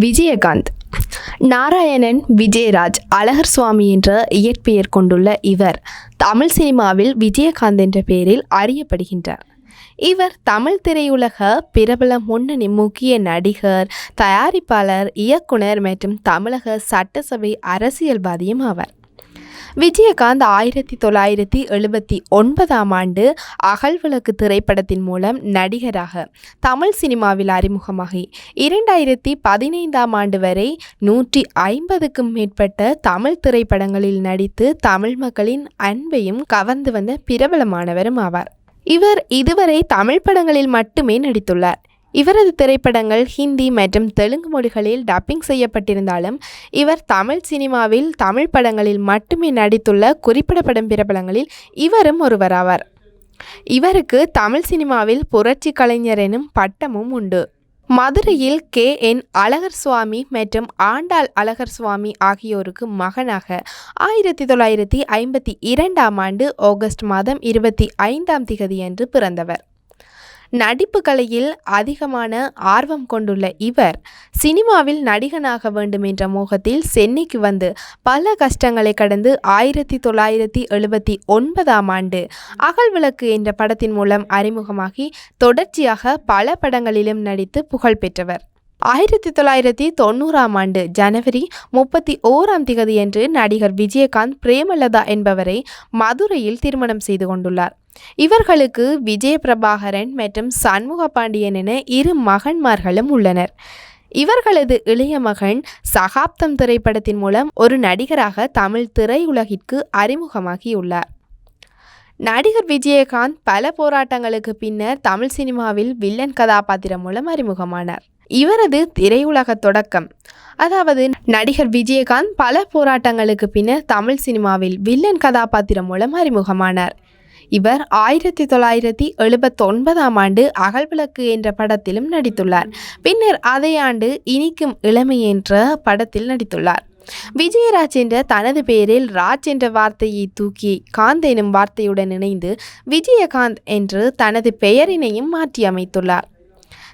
விஜயகாந்த். நாராயணன் விஜயராஜ் அழகர் சுவாமி என்ற இயற்பெயர் கொண்டுள்ள இவர் தமிழ் சினிமாவில் விஜயகாந்த் என்ற பெயரில் அறியப்படுகின்றார். இவர் தமிழ் திரையுலக பிரபல முன்னணி முக்கிய நடிகர் தயாரிப்பாளர் இயக்குனர் மற்றும் தமிழக சட்டசபை அரசியல்வாதியும் ஆவார். விஜயகாந்த் ஆயிரத்தி தொள்ளாயிரத்தி எழுபத்தி ஒன்பதாம் ஆண்டு அகல்விளக்கு திரைப்படத்தின் மூலம் நடிகராக தமிழ் சினிமாவில் அறிமுகமாகி இரண்டாயிரத்தி பதினைந்தாம் ஆண்டு வரை நூற்றி ஐம்பதுக்கும் மேற்பட்ட தமிழ் திரைப்படங்களில் நடித்து தமிழ் மக்களின் அன்பையும் கவர்ந்து வந்த பிரபலமானவரும் ஆவார். இவர் இதுவரை தமிழ் படங்களில் மட்டுமே நடித்துள்ளார். இவரது திரைப்படங்கள் ஹிந்தி மற்றும் தெலுங்கு மொழிகளில் டப்பிங் செய்யப்பட்டிருந்தாலும் இவர் தமிழ் சினிமாவில் தமிழ் படங்களில் மட்டுமே நடித்துள்ள குறிப்பிடப்படும் பிரபலங்களில் இவரும் ஒருவராவார். இவருக்கு தமிழ் சினிமாவில் புரட்சி கலைஞர் எனும் பட்டமும் உண்டு. மதுரையில் கே. என். அழகர் சுவாமி மற்றும் ஆண்டாள் அழகர் சுவாமி ஆகியோருக்கு மகனாக ஆயிரத்தி தொள்ளாயிரத்தி ஐம்பத்தி இரண்டாம் ஆண்டு ஆகஸ்ட் மாதம் இருபத்தி ஐந்தாம் திகதியன்று பிறந்தவர். நடிப்பு கலையில் அதிகமான ஆர்வம் கொண்டுள்ள இவர் சினிமாவில் நடிகனாக வேண்டும் என்ற மோகத்தில் சென்னைக்கு வந்து பல கஷ்டங்களை கடந்து ஆயிரத்தி தொள்ளாயிரத்தி எழுபத்தி ஒன்பதாம் ஆண்டு அகல்விளக்கு என்ற படத்தின் மூலம் அறிமுகமாகி தொடர்ச்சியாக பல படங்களிலும் நடித்து புகழ் பெற்றவர். ஆயிரத்தி தொள்ளாயிரத்தி தொண்ணூறாம் ஆண்டு ஜனவரி முப்பத்தி ஓராம் திகதியன்று நடிகர் விஜயகாந்த் பிரேமலதா என்பவரை மதுரையில் திருமணம் செய்து கொண்டுள்ளார். இவர்களுக்கு விஜய பிரபாகரன் மற்றும் சண்முக பாண்டியன் என இரு மகன்மார்களும் உள்ளனர். இவர்களது இளைய மகன் சகாப்தம் திரைப்படத்தின் மூலம் ஒரு நடிகராக தமிழ் திரையுலகிற்கு அறிமுகமாகியுள்ளார். நடிகர் விஜயகாந்த் பல போராட்டங்களுக்கு பின்னர் தமிழ் சினிமாவில் வில்லன் கதாபாத்திரம் மூலம் அறிமுகமானார். இவரது திரையுலக தொடக்கம் அதாவது நடிகர் விஜயகாந்த் பல போராட்டங்களுக்கு பின்னர் தமிழ் சினிமாவில் வில்லன் கதாபாத்திரம் மூலம் அறிமுகமானார். இவர் ஆயிரத்தி தொள்ளாயிரத்தி எழுபத்தொன்பதாம் ஆண்டு அகல்விளக்கு என்ற படத்திலும் நடித்துள்ளார். பின்னர் அதே ஆண்டு இனிக்கும் இளமை என்ற படத்தில் நடித்துள்ளார். விஜயராஜ் என்ற தனது பெயரில் ராஜ் என்ற வார்த்தையை தூக்கி காந்த் எனும் வார்த்தையுடன் இணைந்து விஜயகாந்த் என்று தனது பெயரினையும் மாற்றி அமைத்துள்ளார்.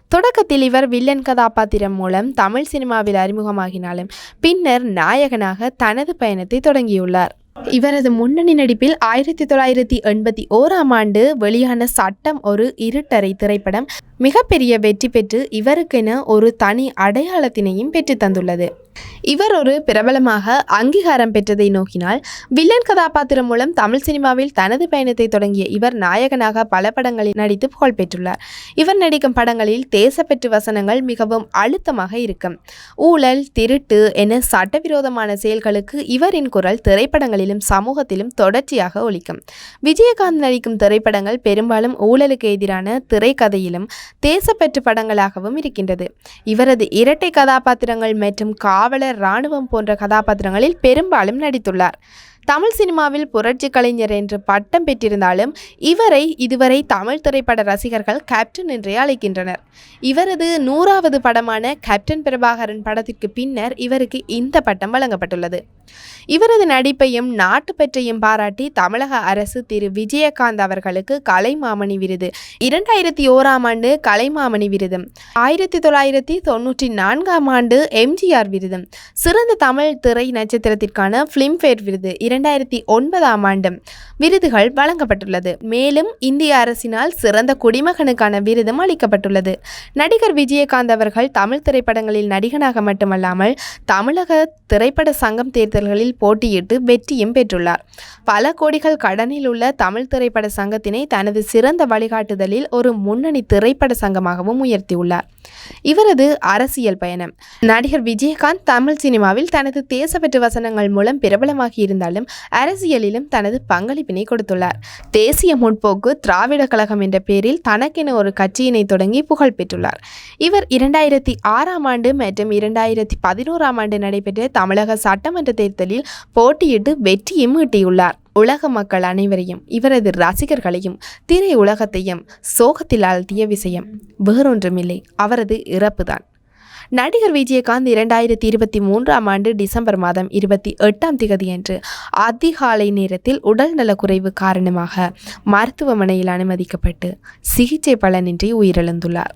தொடக்கத்தில் இவர் வில்லன் கதாபாத்திரம் மூலம் தமிழ் சினிமாவில் அறிமுகமாகினாலும் பின்னர் நாயகனாக தனது பயணத்தை தொடங்கியுள்ளார். இவரது முன்னணி நடிப்பில் ஆயிரத்தி தொள்ளாயிரத்தி எண்பத்தி ஓராம் ஆண்டு வெளியான சட்டம் ஒரு இருட்டறை திரைப்படம். மிகப்பெரிய வெற்றி பெற்று இவருக்கென ஒரு தனி அடையாளத்தினையும் பெற்று தந்துள்ளது. இவர் ஒரு பிரபலமாக அங்கீகாரம் பெற்றதை நோக்கினால் வில்லன் கதாபாத்திரம் மூலம் தமிழ் சினிமாவில் தனது பயணத்தை தொடங்கிய இவர் நாயகனாக பல படங்களில் நடித்து புகழ் பெற்றுள்ளார். இவர் நடிக்கும் படங்களில் தேசப்பெற்று வசனங்கள் மிகவும் அழுத்தமாக இருக்கும். ஊழல் திருட்டு என சட்டவிரோதமான செயல்களுக்கு இவரின் குரல் திரைப்படங்களிலும் சமூகத்திலும் தொடர்ச்சியாக ஒழிக்கும் விஜயகாந்த் நடிக்கும் திரைப்படங்கள் பெரும்பாலும் ஊழலுக்கு எதிரான திரைக்கதையிலும் தேசப்பெற்று படங்களாகவும் இருக்கின்றது. இவரது இரட்டை கதாபாத்திரங்கள் மற்றும் கா காவலர் இராணுவம் போன்ற கதாபாத்திரங்களில் பெரும்பாலும் நடித்துள்ளார். தமிழ் சினிமாவில் புரட்சி கலைஞர் என்று பட்டம் பெற்றிருந்தாலும் இவரை இதுவரை தமிழ் திரைப்பட ரசிகர்கள் கேப்டன் என்றே அழைக்கின்றனர். இவரது நூறாவது படமான கேப்டன் பிரபாகரன் படத்திற்கு பின்னர் இவருக்கு இந்த பட்டம் வழங்கப்பட்டுள்ளது. இவரது நடிப்பையும் நாட்டுப்பற்றையும் பாராட்டி தமிழக அரசு திரு. விஜயகாந்த் அவர்களுக்கு கலைமாமணி விருது. இரண்டாயிரத்தி ஓராம் ஆண்டு கலைமாமணி விருது. ஆயிரத்தி தொள்ளாயிரத்தி தொண்ணூற்றி நான்காம் ஆண்டு எம்ஜிஆர் விருதும் சிறந்த தமிழ் திரை நட்சத்திரத்திற்கான ஃபிலிம்ஃபேர் விருது. இரண்டாயிரத்தி ஒன்பதாம் ஆண்டு விருதுகள் வழங்கப்பட்டுள்ளது. மேலும் இந்திய அரசினால் சிறந்த குடிமகனுக்கான விருதும் அளிக்கப்பட்டுள்ளது. நடிகர் விஜயகாந்த் அவர்கள் தமிழ் திரைப்படங்களில் நடிகனாக மட்டுமல்லாமல் தமிழக திரைப்பட சங்கம் தேர்தல்களில் போட்டியிட்டு வெற்றியும் பெற்றுள்ளார். பல கோடிகள் கடனில் உள்ள தமிழ் திரைப்பட சங்கத்தினை தனது சிறந்த வழிகாட்டுதலில் ஒரு முன்னணி திரைப்பட சங்கமாகவும் உயர்த்தியுள்ளார். இவரது அரசியல் பயணம். நடிகர் விஜயகாந்த் தமிழ் சினிமாவில் தனது தேசப்பற்று வசனங்கள் மூலம் பிரபலமாகி இருந்தாலும் அரசியலிலும் தனது பங்களிப்பினை கொடுத்துள்ளார். தேசிய முற்போக்கு திராவிட கழகம் என்ற பெயரில் தனக்கென ஒரு கட்சியினை தொடங்கி புகழ் பெற்றுள்ளார். இவர் இரண்டாயிரத்தி ஆறாம் ஆண்டு மற்றும் இரண்டாயிரத்தி பதினோராம் ஆண்டு நடைபெற்ற தமிழக சட்டமன்ற தேர்தலில் போட்டியிட்டு வெற்றியும் ஈட்டியுள்ளார். உலக மக்கள் அனைவரையும் இவரது ரசிகர்களையும் திரை உலகத்தையும் சோகத்தில் ஆழ்த்திய விஷயம். வேறொன்றுமில்லை அவரது இறப்புதான். நடிகர் விஜயகாந்த் இரண்டாயிரத்தி இருபத்தி மூன்றாம் ஆண்டு டிசம்பர் மாதம் இருபத்தி எட்டாம் திகதியன்று அதிகாலை நேரத்தில் உடல் நலக்குறைவு காரணமாக மருத்துவமனையில் அனுமதிக்கப்பட்டு சிகிச்சை பலனின்றி உயிரிழந்துள்ளார்.